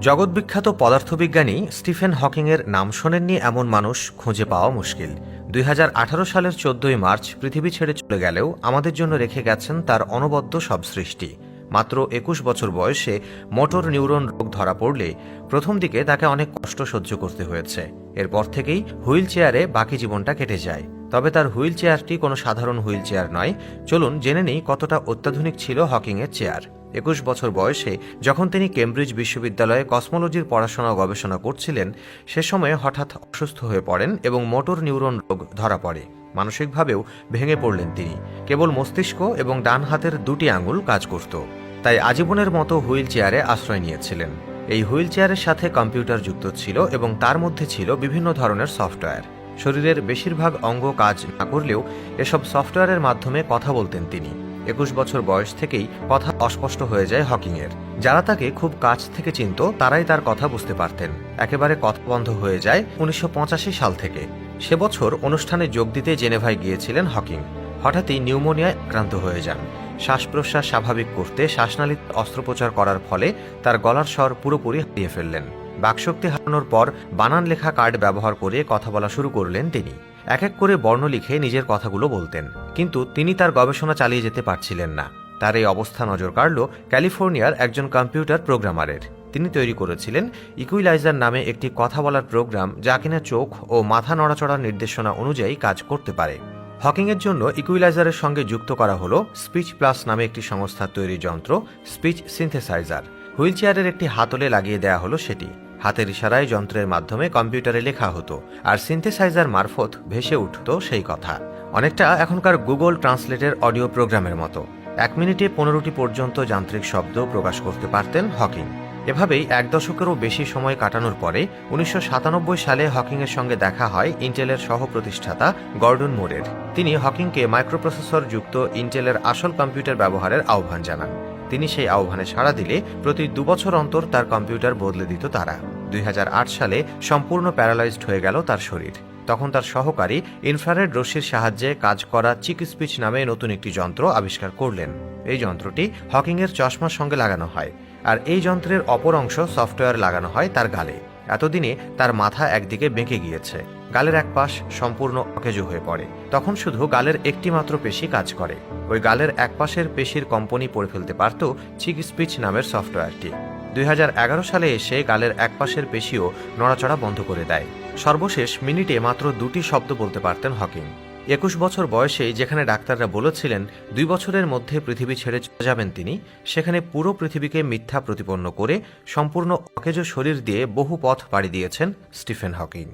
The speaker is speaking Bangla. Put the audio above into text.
জগৎবিখ্যাত পদার্থবিজ্ঞানী স্টিফেন হকিংয়ের নাম শোনেননি এমন মানুষ খুঁজে পাওয়া মুশকিল। দুই হাজার আঠারো সালের চোদ্দই মার্চ পৃথিবী ছেড়ে চলে গেলেও আমাদের জন্য রেখে গেছেন তার অনবদ্য সব সৃষ্টি। মাত্র একুশ বছর বয়সে মোটর নিউরন রোগ ধরা পড়লে প্রথম দিকে তাকে অনেক কষ্ট সহ্য করতে হয়েছে। এরপর থেকেই হুইল চেয়ারে বাকি জীবনটা কেটে যায়। তবে তার হুইল চেয়ারটি কোনো সাধারণ হুইল চেয়ার নয়। চলুন জেনে নেই কতটা অত্যাধুনিক ছিল হকিংয়ের চেয়ার। একুশ বছর বয়সে যখন তিনি কেমব্রিজ বিশ্ববিদ্যালয়ে কসমোলজির পড়াশোনা গবেষণা করছিলেন, সে সময়ে হঠাৎ অসুস্থ হয়ে পড়েন এবং মোটর নিউরন রোগ ধরা পড়ে। মানসিকভাবেও ভেঙে পড়লেন তিনি। কেবল মস্তিষ্ক এবং ডান হাতের দুটি আঙুল কাজ করত। তাই আজীবনের মতো হুইল চেয়ারে আশ্রয় নিয়েছিলেন। এই হুইল চেয়ারের সাথে কম্পিউটার যুক্ত ছিল এবং তার মধ্যে ছিল বিভিন্ন ধরনের সফটওয়্যার। শরীরের বেশিরভাগ অঙ্গ কাজ না করলেও এসব সফটওয়্যারের মাধ্যমে কথা বলতেন তিনি। একুশ বছর বয়স থেকেই কথা অস্পষ্ট হয়ে যায় হকিংয়ের। যারা তাকে খুব কাছ থেকে চিনত, তারাই তার কথা বুঝতে পারতেন। একেবারে কথা বন্ধ হয়ে যায় উনিশশো পঁচাশি সাল থেকে। সে বছর অনুষ্ঠানে যোগ দিতে জেনেভায় গিয়েছিলেন হকিং। হঠাৎই নিউমোনিয়ায় আক্রান্ত হয়ে যান। শ্বাস প্রশ্বাস স্বাভাবিক করতে শ্বাসনালীর অস্ত্রোপচার করার ফলে তার গলার স্বর পুরোপুরি হারিয়ে ফেললেন। বাকশক্তি হারানোর পর বানান লেখা কার্ড ব্যবহার করে কথা বলা শুরু করলেন তিনি। এক এক করে বর্ণ লিখে নিজের কথাগুলো বলতেন। কিন্তু তিনি তার গবেষণা চালিয়ে যেতে পারছিলেন না। তার এই অবস্থা নজর কাড়ল ক্যালিফোর্নিয়ার একজন কম্পিউটার প্রোগ্রামারের। তিনি তৈরি করেছিলেন ইকুইলাইজার নামে একটি কথা বলার প্রোগ্রাম যা কিনা চোখ ও মাথা নড়াচড়ার নির্দেশনা অনুযায়ী কাজ করতে পারে। হকিংয়ের জন্য ইকুইলাইজারের সঙ্গে যুক্ত করা হলো স্পিচ প্লাস নামে একটি সংস্থার তৈরি যন্ত্র, স্পিচ সিনথেসাইজার। হুইল একটি হাতলে লাগিয়ে দেয়া হলো সেটি। হাতের ইশারায় যন্ত্রের মাধ্যমে কম্পিউটারে লেখা হতো, আর সিনথেসাইজার মারফত ভেসে উঠত সেই কথা। অনেকটা এখনকার গুগল ট্রান্সলেটের অডিও প্রোগ্রামের মতো। এক মিনিটে পনেরোটি পর্যন্ত যান্ত্রিক শব্দ প্রকাশ করতে পারতেন হকিং। এভাবেই এক দশকেরও বেশি সময় কাটানোর পরে উনিশশো সাতানব্বই সালে হকিংয়ের সঙ্গে দেখা হয় ইন্টেলের সহ প্রতিষ্ঠাতা গর্ডন মোরের। তিনি হকিংকে মাইক্রোপ্রসেসর যুক্ত ইন্টেলের আসল কম্পিউটার ব্যবহারের আহ্বান জানান। তিনি সেই আহ্বানে সাড়া দিলে প্রতি দুবছর অন্তর তার কম্পিউটার বদলে দিত তারা। দুই হাজার আট সালে সম্পূর্ণ প্যারালাইজড হয়ে গেল তার শরীর। তখন তার সহকারী ইনফ্রারেড রশ্মির সাহায্যে কাজ করা চিক স্পিচ নামে নতুন একটি যন্ত্র আবিষ্কার করলেন। এই যন্ত্রটি হকিংয়ের চশমার সঙ্গে লাগানো হয়, আর এই যন্ত্রের অপর অংশ সফটওয়্যার লাগানো হয় তার গালে। এতদিনে তার মাথা একদিকে বেঁকে গিয়েছে। গালের এক পাশ সম্পূর্ণ অকেজু হয়ে পড়ে। তখন শুধু গালের একটি মাত্র পেশি কাজ করে। ওই গালের এক পাশের পেশির কম্পনি পড়ে ফেলতে পারত চিক স্পিচ নামের সফটওয়্যারটি। দুই হাজার এগারো সালে এসে গালের এক পাশের পেশিও নড়াচড়া বন্ধ করে দেয়। সর্বশেষ মিনিটে মাত্র দুটি শব্দ বলতে পারতেন হকিং। একুশ বছর বয়সেই যেখানে ডাক্তাররা বলেছিলেন দুই বছরের মধ্যে পৃথিবী ছেড়ে চলে যাবেন তিনি, সেখানে পুরো পৃথিবীকে মিথ্যা প্রতিপন্ন করে সম্পূর্ণ অকেজ শরীর দিয়ে বহু পথ পাড়ি দিয়েছেন স্টিফেন হকিং।